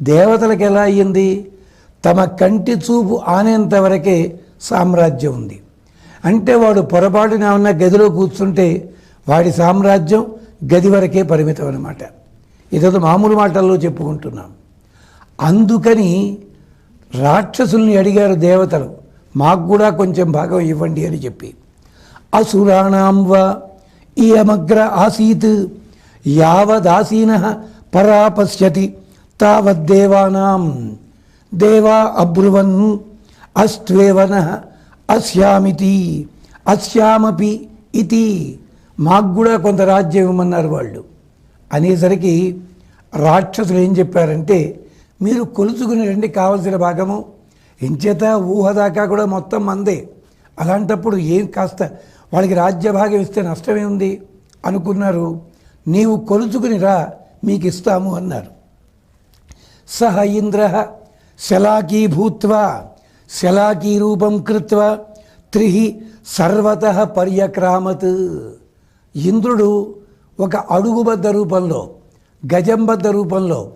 దేవతలకు ఎలా అయ్యింది? తమ కంటి చూపు ఆనేంత వరకే సామ్రాజ్యం ఉంది. అంటే వాడు పొరపాటున ఉన్న గదిలో కూర్చుంటే వాడి సామ్రాజ్యం గది వరకే పరిమితం అనమాట ఇదొక మామూలు మాటల్లో చెప్పుకుంటున్నాం. అందుకని రాక్షసుల్ని అడిగారు దేవతలు మాకు కూడా కొంచెం భాగం ఇవ్వండి అని చెప్పి. అసురాణాంబ ఈ ఇయమగ్ర ఆసీత్ యావదాసీన పరాపశ్యతి తావద్దేవానాం దేవా అబ్రువన్ అస్త్వేవన అస్యామితి అస్యామపి ఇతి మాకు కూడా కొంత రాజ్యం ఇవ్వమన్నారు వాళ్ళు. అనేసరికి రాక్షసులు ఏం చెప్పారంటే మీరు కొలుచుకుని రండి కావలసిన భాగము ఎంచేత ఊహ దాకా కూడా మొత్తం మందే. అలాంటప్పుడు ఏం కాస్త వాళ్ళకి రాజ్య భాగం ఇస్తే నష్టమే ఉంది అనుకున్నారు. నీవు కొలుచుకుని రా మీకు ఇస్తాము అన్నారు. సహ ఇంద్ర శలాకీ భూత్వా శలాకీ రూపం కృత్వా త్రిహి సర్వత పర్యక్రామత్. ఇంద్రుడు ఒక అడుగుబద్ద రూపంలో గజంబద్ద రూపంలో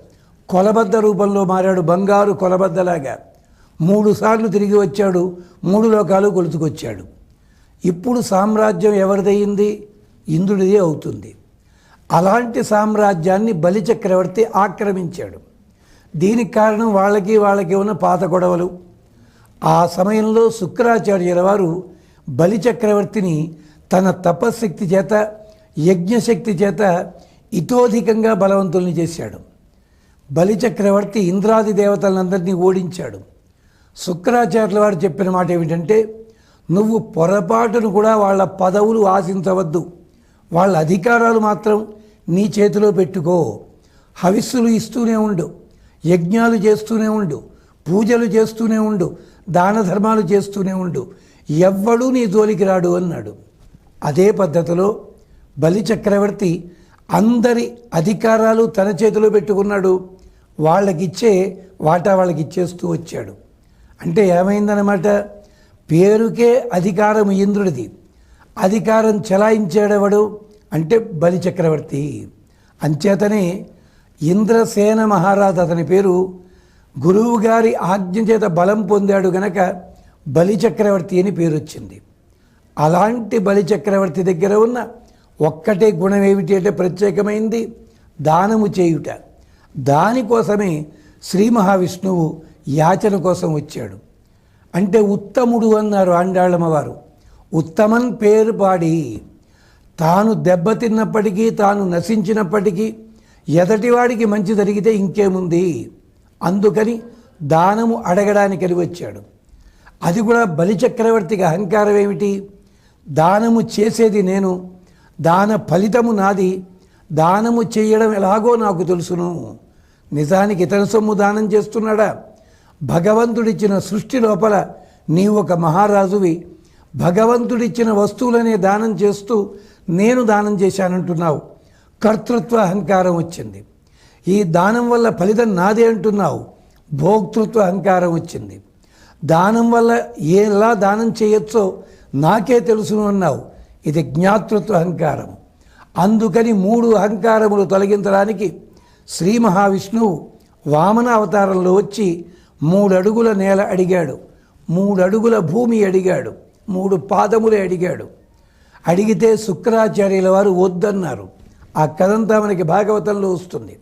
కొలబద్ద రూపంలో మారాడు బంగారు కొలబద్దలాగా. మూడు సార్లు తిరిగి వచ్చాడు మూడు లోకాలు కొలుచుకొచ్చాడు. ఇప్పుడు సామ్రాజ్యం ఎవరిదయ్యింది ఇంద్రుడిదే అవుతుంది. అలాంటి సామ్రాజ్యాన్ని బలిచక్రవర్తి ఆక్రమించాడు. దీనికి కారణం వాళ్ళకి వాళ్ళకి ఉన్న పాత గొడవలు. ఆ సమయంలో శుక్రాచార్యుల వారు బలిచక్రవర్తిని తన తపశక్తి చేత యజ్ఞశక్తి చేత ఇతోధికంగా బలవంతుల్ని చేశాడు. బలిచక్రవర్తి ఇంద్రాది దేవతలందరినీ ఓడించాడు. శుక్రాచార్యుల వారు చెప్పిన మాట ఏమిటంటే నువ్వు పొరపాటును కూడా వాళ్ళ పదవులు ఆశించవద్దు. వాళ్ళ అధికారాలు మాత్రం నీ చేతిలో పెట్టుకో. హవిస్సులు ఇస్తూనే ఉండు. యజ్ఞాలు చేస్తూనే ఉండు పూజలు చేస్తూనే ఉండు దాన ధర్మాలు చేస్తూనే ఉండు. ఎవ్వడూ నీ జోలికి రాడు అన్నాడు. అదే పద్ధతిలో బలి చక్రవర్తి అందరి అధికారాలు తన చేతిలో పెట్టుకున్నాడు. వాళ్ళకిచ్చే వాటా వాళ్ళకి ఇచ్చేస్తూ వచ్చాడు. అంటే ఏమైందనమాట పేరుకే అధికారం ఇంద్రుడిది. అధికారం చెలాయించేడెవడు? అంటే బలి చక్రవర్తి. అంచేతనే ఇంద్రసేన మహారాజు అతని పేరు గురువు గారి ఆజ్ఞ చేత బలం పొందాడు గనక బలి చక్రవర్తి అని పేరు వచ్చింది అలాంటి బలిచక్రవర్తి దగ్గర ఉన్న ఒక్కటే గుణం ఏమిటి అంటే ప్రత్యేకమైంది దానము చేయుట. దానికోసమే శ్రీ మహావిష్ణువు యాచన కోసం వచ్చాడు. అంటే ఉత్తముడు అన్నారు ఆండాళ్ళమ్మవారు ఉత్తమన్ పేరు పాడి. తాను దెబ్బతిన్నప్పటికీ తాను నశించినప్పటికీ ఎదటివాడికి మంచి జరిగితే ఇంకేముంది? అందుకని దానము అడగడానికని వచ్చాడు. అది కూడా బలిచక్రవర్తికి అహంకారం ఏమిటి దానము చేసేది నేను దాన ఫలితము నాది దానము చేయడం ఎలాగో నాకు తెలుసును. నిజానికి ఇతర సొమ్ము దానం చేస్తున్నాడా? భగవంతుడిచ్చిన సృష్టి లోపల నీవు ఒక మహారాజువి. భగవంతుడిచ్చిన వస్తువులనే దానం చేస్తూ నేను దానం చేశానంటున్నావు. కర్తృత్వ అహంకారం వచ్చింది. ఈ దానం వల్ల ఫలితం నాదే అంటున్నావు. భోక్తృత్వ అహంకారం వచ్చింది. దానం వల్ల ఎలా దానం చేయొచ్చో నాకే తెలుసును అన్నావు. ఇది జ్ఞాతృత్వ అహంకారం. అందుకని మూడు అహంకారములు తొలగించడానికి శ్రీ మహావిష్ణువు వామన అవతారంలో వచ్చి మూడు అడుగుల నేల అడిగాడు. మూడడుగుల భూమి అడిగాడు. మూడు పాదములే అడిగాడు. అడిగితే శుక్రాచార్యుల వారు వద్దన్నారు. ఆ కథంతా మనకి భాగవతంలో వస్తుంది.